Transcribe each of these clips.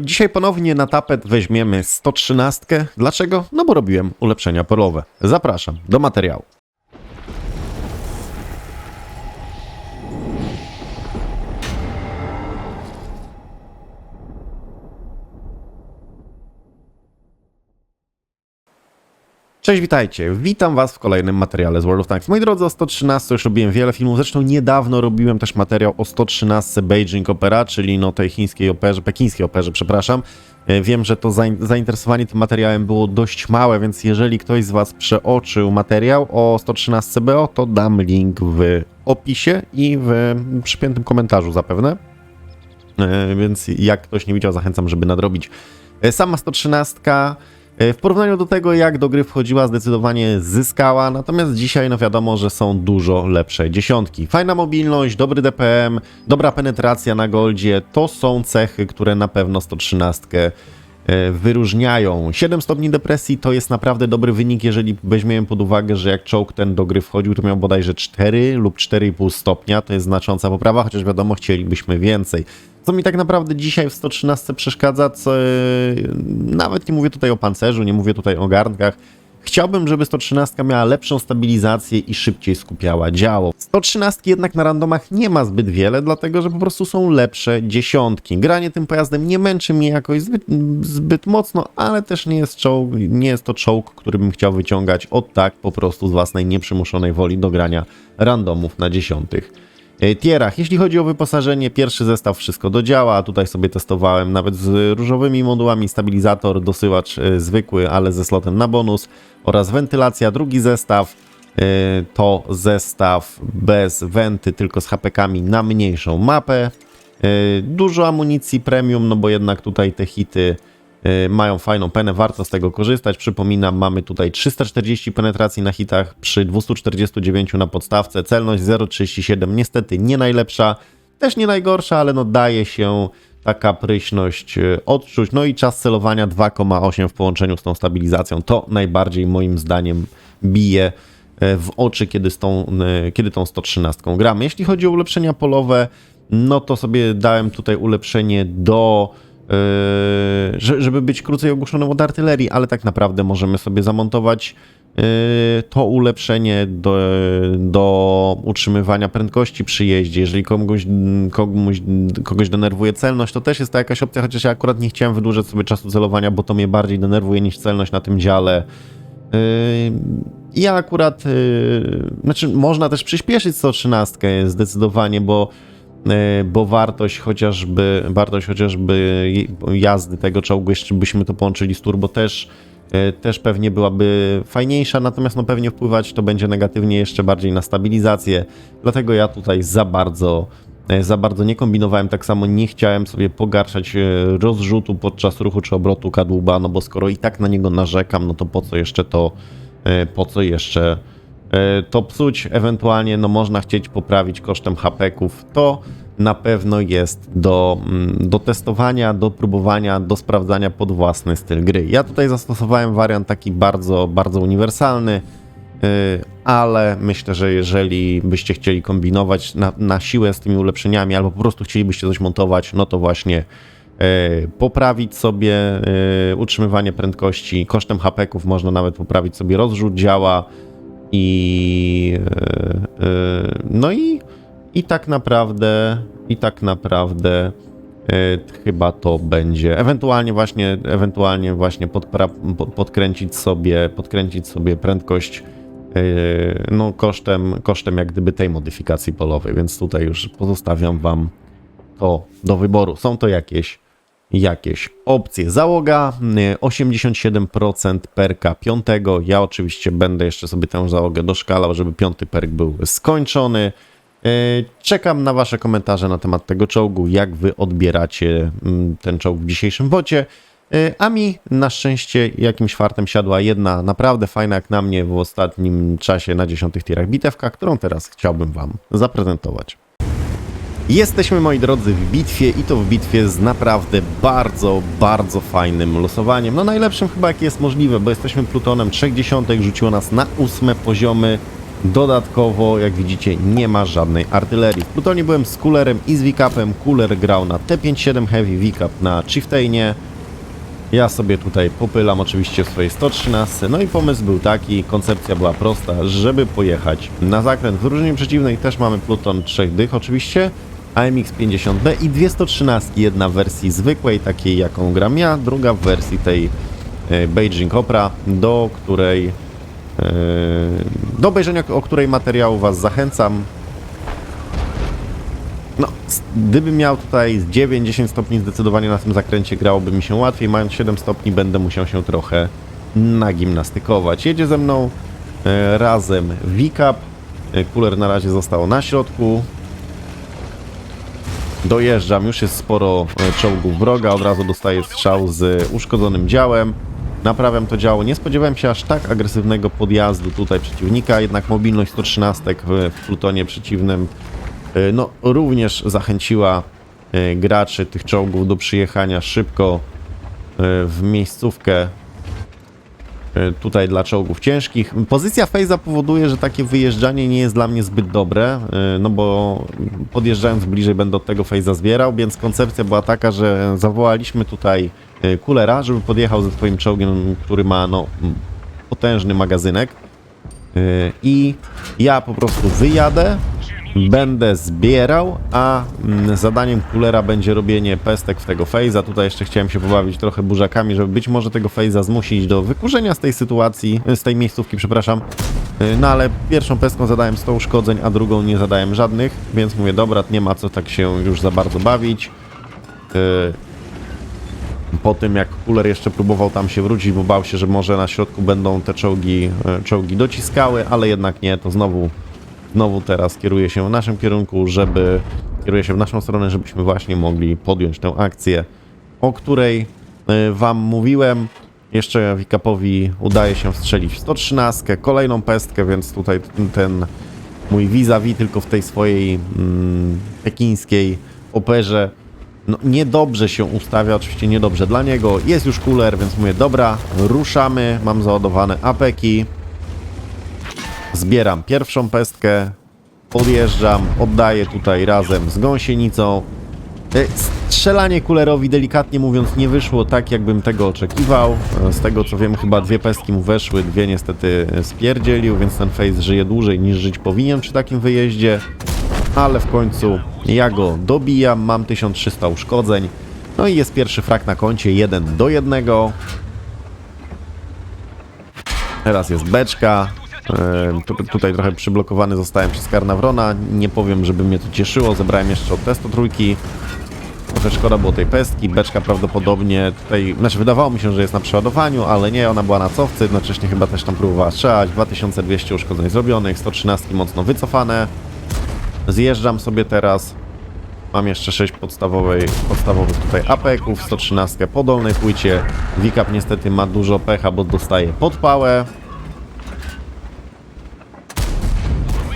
Dzisiaj ponownie na tapet weźmiemy 113. Dlaczego? No bo robiłem ulepszenia polowe. Zapraszam do materiału. Cześć, witajcie. Witam Was w kolejnym materiale z World of Tanks. Moi drodzy, o 113 już robiłem wiele filmów. Zresztą niedawno robiłem też materiał o 113 Beijing Opera, czyli no tej chińskiej operze, pekińskiej operze, przepraszam. E, Wiem, że to zain- zainteresowanie tym materiałem było dość małe, więc jeżeli ktoś z Was przeoczył materiał o 113 BO, to dam link w opisie i w przypiętym komentarzu zapewne. E, Więc jak ktoś nie widział, zachęcam, żeby nadrobić. E, Sama 113 e, w porównaniu do tego, jak do gry wchodziła, zdecydowanie zyskała, natomiast dzisiaj no wiadomo, że są dużo lepsze dziesiątki. Fajna mobilność, dobry DPM, dobra penetracja na goldzie, to są cechy, które na pewno 113 e, wyróżniają. 7 stopni depresji to jest naprawdę dobry wynik, jeżeli weźmiemy pod uwagę, że jak czołg ten do gry wchodził, to miał bodajże 4 lub 4,5 stopnia, to jest znacząca poprawa, chociaż wiadomo, chcielibyśmy więcej. Co mi tak naprawdę dzisiaj w 113 przeszkadza, co, e, nawet nie mówię tutaj o pancerzu, nie mówię tutaj o garnkach, Chciałbym, żeby 113 miała lepszą stabilizację i szybciej skupiała działo. 113 jednak na randomach nie ma zbyt wiele, dlatego że po prostu są lepsze dziesiątki. Granie tym pojazdem nie męczy mnie jakoś zbyt, zbyt mocno, ale też nie jest, czołg, nie jest to czołg, który bym chciał wyciągać od tak po prostu z własnej nieprzymuszonej woli do grania randomów na dziesiątych. E, Tierach. Jeśli chodzi o wyposażenie, pierwszy zestaw wszystko dodziała. Tutaj sobie testowałem nawet z różowymi modułami stabilizator, dosyłacz e, zwykły, ale ze slotem na bonus oraz wentylacja. Drugi zestaw e, to zestaw bez wenty, tylko z HPK-ami na mniejszą mapę. Dużo amunicji premium, no bo jednak tutaj te hity mają fajną penę, warto z tego korzystać. Przypominam, mamy tutaj 340 penetracji na hitach przy 249 na podstawce, celność 0,37, niestety nie najlepsza, też nie najgorsza, ale no daje się taka pryśność e, odczuć. No i czas celowania 2,8 w połączeniu z tą stabilizacją, to najbardziej moim zdaniem bije e, w oczy, kiedy, z tą, kiedy tą 113 gramy. Jeśli chodzi o ulepszenia polowe, no to sobie dałem tutaj ulepszenie do żeby być krócej ogłoszonym od artylerii, ale tak naprawdę możemy sobie zamontować yy, to ulepszenie do, do utrzymywania prędkości przy jeździe. Jeżeli komuś, komuś, kogoś denerwuje celność, to też jest to jakaś opcja, chociaż ja akurat nie chciałem wydłużać sobie czasu celowania, bo to mnie bardziej denerwuje niż celność na tym dziale. Yy, Ja akurat, yy, znaczy można też przyspieszyć 113 zdecydowanie, bo bo wartość chociażby, wartość chociażby jazdy tego czołgu, jeszcze byśmy to połączyli z turbo też, e, też pewnie byłaby fajniejsza, natomiast no pewnie wpływać to będzie negatywnie jeszcze bardziej na stabilizację, dlatego ja tutaj za bardzo e, za bardzo nie kombinowałem, tak samo nie chciałem sobie pogarszać e, rozrzutu podczas ruchu czy obrotu kadłuba, no bo skoro i tak na niego narzekam, no to po co jeszcze to, e, po co jeszcze e, to psuć, ewentualnie no można chcieć poprawić kosztem hapeków, to na pewno jest do, mm, do testowania, do próbowania, do sprawdzania pod własny styl gry. Ja tutaj zastosowałem wariant taki bardzo, bardzo uniwersalny, yy, ale myślę, że jeżeli byście chcieli kombinować na, na siłę z tymi ulepszeniami, albo po prostu chcielibyście coś montować, no to właśnie yy, poprawić sobie utrzymywanie prędkości. Kosztem hapeków, można nawet poprawić sobie rozrzut działa i yy, yy, no i i tak naprawdę, i tak naprawdę e, chyba to będzie. Ewentualnie właśnie, ewentualnie właśnie podkręcić sobie, podkręcić sobie prędkość e, no, kosztem, kosztem jak gdyby tej modyfikacji polowej, więc tutaj już pozostawiam wam to do wyboru. Są to jakieś jakieś opcje. Załoga y, 87% perka piątego. Ja oczywiście będę jeszcze sobie tę załogę doszkalał, żeby piąty perk był skończony. Y, Czekam na Wasze komentarze na temat tego czołgu, jak Wy odbieracie mm, ten czołg w dzisiejszym wocie. Y, A mi na szczęście jakimś fartem siadła jedna naprawdę fajna jak na mnie w ostatnim czasie na dziesiątych tierach bitewka, którą teraz chciałbym Wam zaprezentować. Jesteśmy, moi drodzy, w bitwie i to w bitwie z naprawdę bardzo, bardzo fajnym losowaniem. No najlepszym chyba jakie jest możliwe, bo jesteśmy plutonem 3 dziesiątek, rzuciło nas na ósme poziomy. Dodatkowo, jak widzicie, nie ma żadnej artylerii. W Plutonie byłem z Coolerem i z Wikapem. Cooler grał na T57 Heavy, Wikap na Chieftainie. Ja sobie tutaj popylam oczywiście w swojej 113. No i pomysł był taki, koncepcja była prosta, żeby pojechać na zakręt. W drużynie przeciwnej też mamy Pluton 3 dych oczywiście, AMX 50B i dwie 113. Jedna w wersji zwykłej, takiej jaką gram ja, druga w wersji tej e, Beijing Opera, do której e, do obejrzenia o której materiału Was zachęcam. No, gdybym miał tutaj z 9-10 stopni zdecydowanie na tym zakręcie grałoby mi się łatwiej. Mając 7 stopni będę musiał się trochę nagimnastykować. Jedzie ze mną e, razem Wikap. E, Kuler na razie został na środku. Dojeżdżam, już jest sporo e, czołgów wroga, od razu dostaję strzał z uszkodzonym działem. Naprawiam to działo. Nie spodziewałem się aż tak agresywnego podjazdu tutaj przeciwnika, jednak mobilność 113 w, w plutonie przeciwnym e, no, również zachęciła e, graczy tych czołgów do przyjechania szybko w miejscówkę tutaj dla czołgów ciężkich. Pozycja Fejza powoduje, że takie wyjeżdżanie nie jest dla mnie zbyt dobre, e, no bo podjeżdżając bliżej będę od tego Fejza zbierał, więc koncepcja była taka, że zawołaliśmy tutaj e, Kulera, żeby podjechał ze swoim czołgiem, który ma no, potężny magazynek e, i ja po prostu wyjadę, będę zbierał, a mm, zadaniem Kulera będzie robienie pestek w tego Fejza. Tutaj jeszcze chciałem się pobawić trochę burzakami, żeby być może tego Fejza zmusić do wykurzenia z tej sytuacji, z tej miejscówki, przepraszam. Y, No ale pierwszą pestką zadałem 100 uszkodzeń, a drugą nie zadałem żadnych, więc mówię, dobra, nie ma co tak się już za bardzo bawić. Y, Po tym jak Kuler jeszcze próbował tam się wrócić, bo bał się, że może na środku będą te czołgi, y, czołgi dociskały, ale jednak nie, to znowu znowu teraz kieruje się w naszym kierunku, żeby kieruje się w naszą stronę, żebyśmy właśnie mogli podjąć tę akcję, o której y, wam mówiłem. Jeszcze Wikapowi udaje się strzelić w 113, kolejną pestkę, więc tutaj ten- mój vis-a-vis tylko w tej swojej mm, pekińskiej operze no, niedobrze się ustawia, oczywiście niedobrze dla niego. Jest już cooler, więc mówię, dobra, ruszamy, mam załadowane apeki. Zbieram pierwszą pestkę, podjeżdżam, oddaję tutaj razem z gąsienicą. E, Strzelanie kulerowi delikatnie mówiąc nie wyszło tak, jakbym tego oczekiwał. E, Z tego co wiem, chyba dwie pestki mu weszły, dwie niestety spierdzielił, więc ten face żyje dłużej niż żyć powinien przy takim wyjeździe. Ale w końcu ja go dobijam, mam 1300 uszkodzeń. No i jest pierwszy frak na koncie, 1 do 1. Teraz jest beczka. Tu, tutaj trochę przyblokowany zostałem przez Karnawrona. Nie powiem, żeby mnie to cieszyło. Zebrałem jeszcze od testu trójki. Trochę szkoda było tej pestki. Beczka prawdopodobnie tutaj... Znaczy wydawało mi się, że jest na przeładowaniu, ale nie, ona była na cofce. Jednocześnie chyba też tam próbowała strzelać. 2200 uszkodzeń zrobionych, 113 mocno wycofane. Zjeżdżam sobie teraz. Mam jeszcze 6 podstawowej, podstawowych tutaj apeków, 113 po dolnej płycie. Wikap niestety ma dużo pecha, bo dostaje podpałę.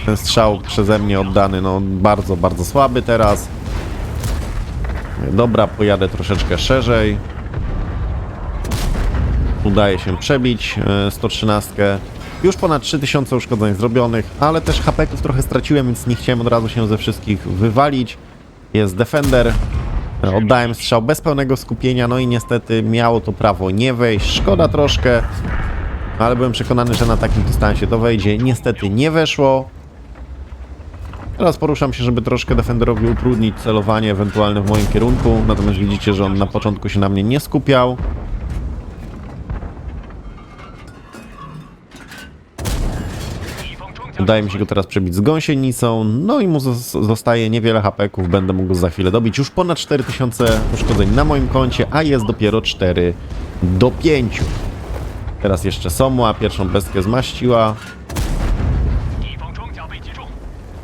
Ten strzał przeze mnie oddany, no bardzo, bardzo słaby teraz. Dobra, pojadę troszeczkę szerzej. Udaje się przebić e, 113. Już ponad 3000 uszkodzeń zrobionych, ale też hapeków trochę straciłem, więc nie chciałem od razu się ze wszystkich wywalić. Jest Defender. E, Oddałem strzał bez pełnego skupienia, no i niestety miało to prawo nie wejść. Szkoda troszkę, ale byłem przekonany, że na takim dystansie to wejdzie. Niestety nie weszło. Teraz poruszam się, żeby troszkę Defenderowi utrudnić celowanie ewentualne w moim kierunku. Natomiast widzicie, że on na początku się na mnie nie skupiał. Udaje mi się go teraz przebić z gąsienicą, no i mu zos- zostaje niewiele hapeków, będę mógł go za chwilę dobić. Już ponad 4000 uszkodzeń na moim koncie, a jest dopiero 4 do 5. Teraz jeszcze Somła, pierwszą bestkę zmaściła.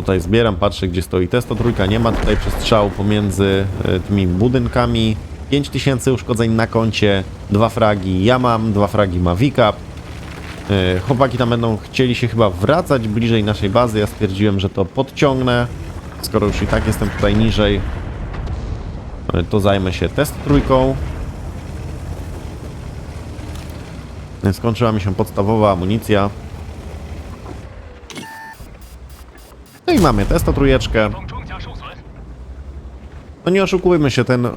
Tutaj zbieram, patrzę gdzie stoi testo trójka, nie ma tutaj przestrzału pomiędzy e, tymi budynkami. 5000 uszkodzeń na koncie, dwa fragi ja mam, dwa fragi ma Wikap. E, Chłopaki tam będą chcieli się chyba wracać bliżej naszej bazy. Ja stwierdziłem, że to podciągnę. Skoro już i tak jestem tutaj niżej, e, to zajmę się test trójką. Skończyła mi się podstawowa amunicja. i mamy testo trójeczkę. No nie oszukujmy się, ten yy,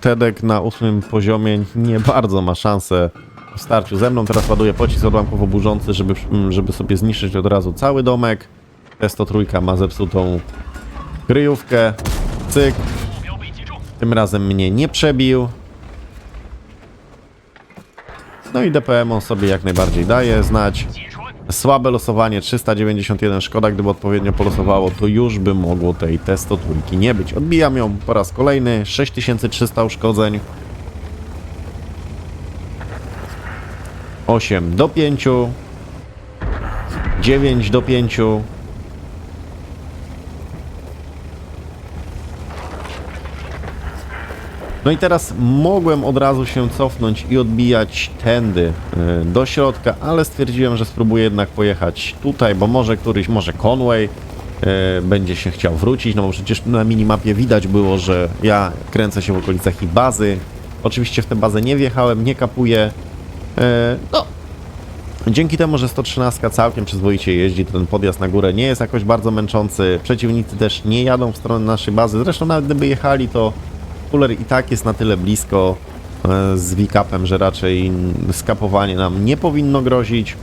Tedek na ósmym poziomie nie bardzo ma szansę w starciu ze mną. Teraz ładuje pocisk odłamkowo burzący, żeby, mm, żeby sobie zniszczyć od razu cały domek. Testo trójka ma zepsutą kryjówkę. Cyk. Tym razem mnie nie przebił. No i DPM on sobie jak najbardziej daje znać. Słabe losowanie, 391, szkoda gdyby odpowiednio polosowało, to już by mogło tej testo trójki nie być. Odbijam ją po raz kolejny, 6300 uszkodzeń. 8 do 5. 9 do 5. No i teraz mogłem od razu się cofnąć i odbijać tędy y, do środka, ale stwierdziłem, że spróbuję jednak pojechać tutaj, bo może któryś, może Conway y, będzie się chciał wrócić, no bo przecież na minimapie widać było, że ja kręcę się w okolicach ich bazy. Oczywiście w tę bazę nie wjechałem, nie kapuję. Y, No, Dzięki temu, że 113 całkiem przyzwoicie jeździ, ten podjazd na górę nie jest jakoś bardzo męczący. Przeciwnicy też nie jadą w stronę naszej bazy. Zresztą nawet gdyby jechali, to Cooler i tak jest na tyle blisko e, z Wikapem, że raczej skapowanie nam nie powinno grozić.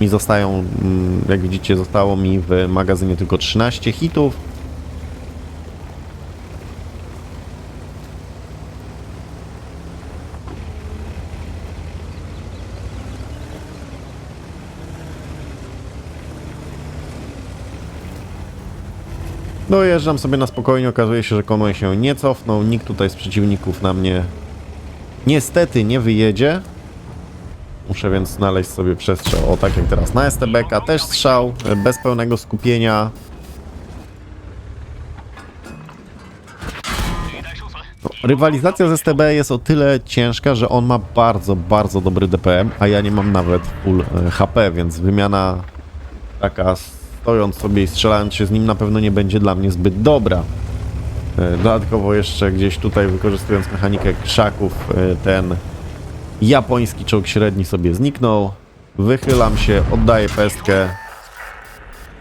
Mi zostają, mm, jak widzicie, zostało mi w magazynie tylko 13 hitów. Dojeżdżam sobie na spokojnie, okazuje się, że konwój się nie cofną, nikt tutaj z przeciwników na mnie niestety nie wyjedzie. Muszę więc znaleźć sobie przestrzał, o tak jak teraz na STBK, też strzał, bez pełnego skupienia. Rywalizacja z STB jest o tyle ciężka, że on ma bardzo, bardzo dobry DPM, a ja nie mam nawet full e, HP, więc wymiana taka stojąc sobie i strzelając się z nim na pewno nie będzie dla mnie zbyt dobra. E, Dodatkowo jeszcze gdzieś tutaj wykorzystując mechanikę krzaków e, ten japoński czołg średni sobie zniknął. Wychylam się, oddaję pestkę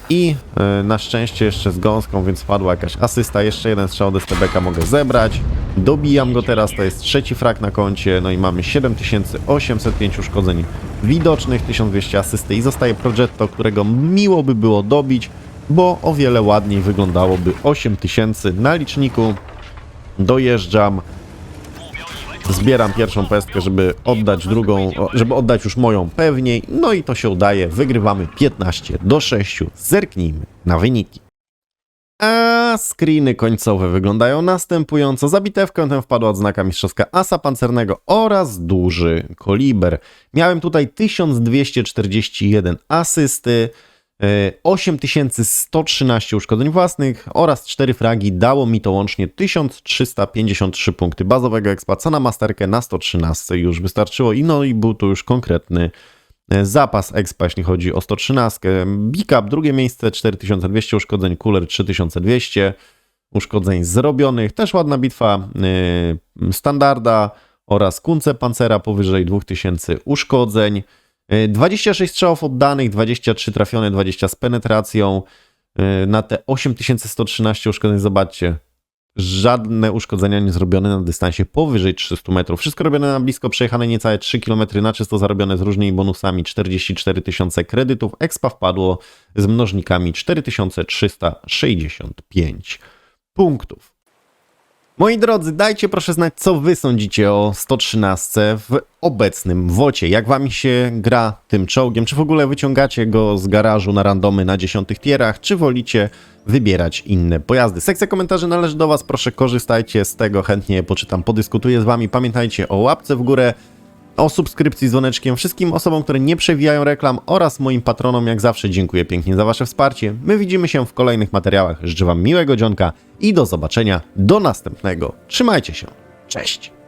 i e, na szczęście jeszcze z gąską, więc padła jakaś asysta. Jeszcze jeden strzał od STBK mogę zebrać. Dobijam go teraz, to jest trzeci frak na koncie. No i mamy 7805 uszkodzeń widocznych, 1200 asysty i zostaje Progetto, którego miło by było dobić, bo o wiele ładniej wyglądałoby 8000 na liczniku. Dojeżdżam, zbieram pierwszą pestkę, żeby oddać drugą, żeby oddać już moją pewniej. No i to się udaje. Wygrywamy 15 do 6. Zerknijmy na wyniki. A screeny końcowe wyglądają następująco. Za bitewkę tę wpadła odznaka mistrzowska asa pancernego oraz duży koliber. Miałem tutaj 1241 asysty, 8113 uszkodzeń własnych oraz 4 fragi. Dało mi to łącznie 1353 punkty bazowego co na masterkę na 113 już wystarczyło i no i był to już konkretny e, zapas expa, jeśli chodzi o 113. Bickup drugie miejsce 4200 uszkodzeń, cooler 3200 uszkodzeń zrobionych. Też ładna bitwa yy, standarda oraz kunce pancera powyżej 2000 uszkodzeń. Yy, 26 strzałów oddanych, 23 trafione, 20 z penetracją. Yy, na te 8113 uszkodzeń, zobaczcie, żadne uszkodzenia nie zrobione na dystansie powyżej 300 metrów. Wszystko robione na blisko, przejechane niecałe 3 km na czysto zarobione z różnymi bonusami 44 tysiące kredytów. Expa wpadło z mnożnikami 4365 punktów. Moi drodzy, dajcie proszę znać, co wy sądzicie o 113 w obecnym wocie. Jak wam się gra tym czołgiem? Czy w ogóle wyciągacie go z garażu na randomy na dziesiątych tierach? Czy wolicie wybierać inne pojazdy? Sekcja komentarzy należy do was, proszę korzystajcie z tego, chętnie poczytam, podyskutuję z wami. Pamiętajcie o łapce w górę, o subskrypcji z dzwoneczkiem wszystkim osobom, które nie przewijają reklam oraz moim patronom jak zawsze dziękuję pięknie za wasze wsparcie. My widzimy się w kolejnych materiałach. Życzę wam miłego dzionka i do zobaczenia do następnego. Trzymajcie się. Cześć.